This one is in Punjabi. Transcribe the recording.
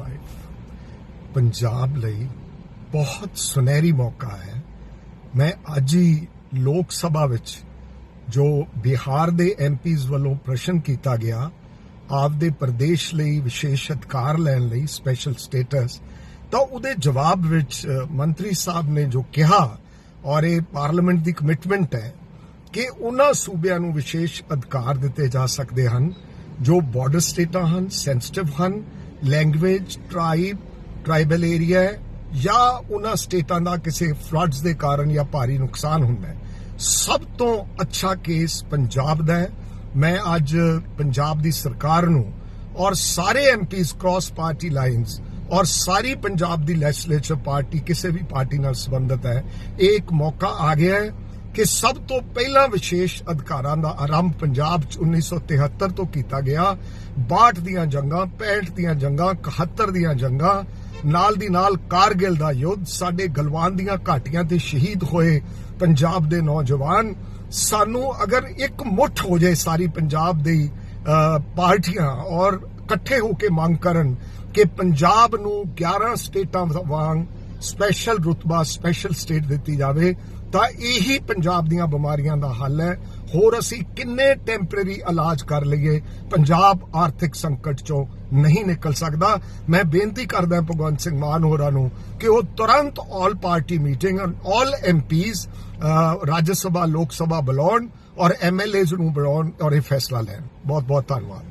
2025 ਪੰਜਾਬ ਲਈ ਬਹੁਤ ਸੁਨਹਿਰੀ ਮੌਕਾ ਹੈ। ਮੈਂ ਅੱਜ ਹੀ ਲੋਕ ਸਭਾ ਵਿੱਚ ਜੋ ਬਿਹਾਰ ਦੇ ਐਮਪੀਜ਼ ਵੱਲੋਂ ਪ੍ਰਸ਼ਨ ਕੀਤਾ ਗਿਆ, ਆਪਦੇ ਪ੍ਰਦੇਸ਼ ਲਈ ਵਿਸ਼ੇਸ਼ ਅਧਿਕਾਰ ਲੈਣ ਲਈ ਸਪੈਸ਼ਲ ਸਟੇਟਸ ਤਾਂ ਉਹਦੇ ਜਵਾਬ ਵਿੱਚ ਮੰਤਰੀ ਸਾਹਿਬ ਨੇ ਜੋ ਕਿਹਾ ਔਰ ਇਹ ਪਾਰਲੀਮੈਂਟ ਦੀ ਕਮਿਟਮੈਂਟ ਹੈ ਕਿ ਉਹਨਾਂ ਸੂਬਿਆਂ ਨੂੰ ਵਿਸ਼ੇਸ਼ ਅਧਿਕਾਰ ਦਿੱਤੇ ਜਾ ਸਕਦੇ ਹਨ, ਜੋ ਬਾਰਡਰ ਸਟੇਟਾਂ ਹਨ ਸੈਂਸਿਟਿਵ ਹਨ ਲੈਂਗੁਏਜ, ਟ੍ਰਾਈਬ, ਟ੍ਰਾਈਬਲ ਏਰੀਆ ਜਾਂ ਉਹਨਾਂ ਸਟੇਟਾਂ ਦਾ ਕਿਸੇ ਫਲੱਡਸ ਦੇ ਕਾਰਨ ਜਾਂ ਭਾਰੀ ਨੁਕਸਾਨ ਹੁੰਦਾ ਹੈ। ਸਭ ਤੋਂ ਅੱਛਾ ਕੇਸ ਪੰਜਾਬ ਦਾ ਹੈ। ਮੈਂ ਅੱਜ ਪੰਜਾਬ ਦੀ ਸਰਕਾਰ ਨੂੰ ਔਰ ਸਾਰੇ ਐਮਪੀਜ਼, ਕ੍ਰਾਸ ਪਾਰਟੀ ਲਾਈਨਸ ਔਰ ਸਾਰੀ ਪੰਜਾਬ ਦੀ ਲੈਜਿਸਲੇਚਰ ਪਾਰਟੀ, ਕਿਸੇ ਵੀ ਪਾਰਟੀ ਨਾਲ ਸੰਬੰਧਿਤ ਹੈ, ਇਹ ਇੱਕ ਮੌਕਾ ਆ ਗਿਆ ਹੈ ਕਿ ਸਭ ਤੋਂ ਪਹਿਲਾਂ ਵਿਸ਼ੇਸ਼ ਅਧਿਕਾਰਾਂ ਦਾ ਆਰੰਭ ਪੰਜਾਬ 'ਚ 1973 ਤੋਂ ਕੀਤਾ ਗਿਆ। 62 ਦੀਆਂ ਜੰਗਾਂ 65 ਦੀਆਂ ਜੰਗਾਂ 71 ਦੀਆਂ ਜੰਗਾਂ, ਨਾਲ ਦੀ ਨਾਲ ਕਾਰਗਿਲ ਦਾ ਯੁੱਧ, ਸਾਡੇ ਗਲਵਾਨ ਦੀਆਂ ਘਾਟੀਆਂ ਤੇ ਸ਼ਹੀਦ ਹੋਏ ਪੰਜਾਬ ਦੇ ਨੌਜਵਾਨ। ਸਾਨੂੰ ਅਗਰ ਇੱਕ ਮੁੱਠ ਹੋ ਜਾਏ ਸਾਰੀ ਪੰਜਾਬ ਦੀ ਪਾਰਟੀਆਂ ਔਰ ਇਕੱਠੇ ਹੋ ਕੇ ਮੰਗ ਕਰਨ ਕਿ ਪੰਜਾਬ ਨੂੰ 11 ਸਟੇਟਾਂ ਵਾਂਗ ਸਪੈਸ਼ਲ ਰੁਤਬਾ, ਸਪੈਸ਼ਲ ਸਟੇਟ ਦਿੱਤੀ ਜਾਵੇ, ਤਾਂ ਇਹੀ ਪੰਜਾਬ ਦੀਆਂ ਬਿਮਾਰੀਆਂ ਦਾ ਹੱਲ ਹੈ। ਹੋਰ ਅਸੀਂ ਕਿੰਨੇ ਟੈਂਪਰੇਰੀ ਇਲਾਜ ਕਰ ਲਈਏ, ਪੰਜਾਬ ਆਰਥਿਕ ਸੰਕਟ ਚੋਂ ਨਹੀਂ ਨਿਕਲ ਸਕਦਾ। ਮੈਂ ਬੇਨਤੀ ਕਰਦਾ ਭਗਵੰਤ ਸਿੰਘ ਮਾਨ ਹੋਰਾਂ ਨੂੰ ਕਿ ਉਹ ਤੁਰੰਤ all party meeting all MPs Rajya Sabha, Lok Sabha ਬੁਲਾਉਣ ਔਰ ਐਮਐਲਏਜ਼ ਨੂੰ ਬੁਲਾਉਣ ਔਰ ਇਹ ਫੈਸਲਾ ਲੈਣ। ਬਹੁਤ ਬਹੁਤ ਧੰਨਵਾਦ।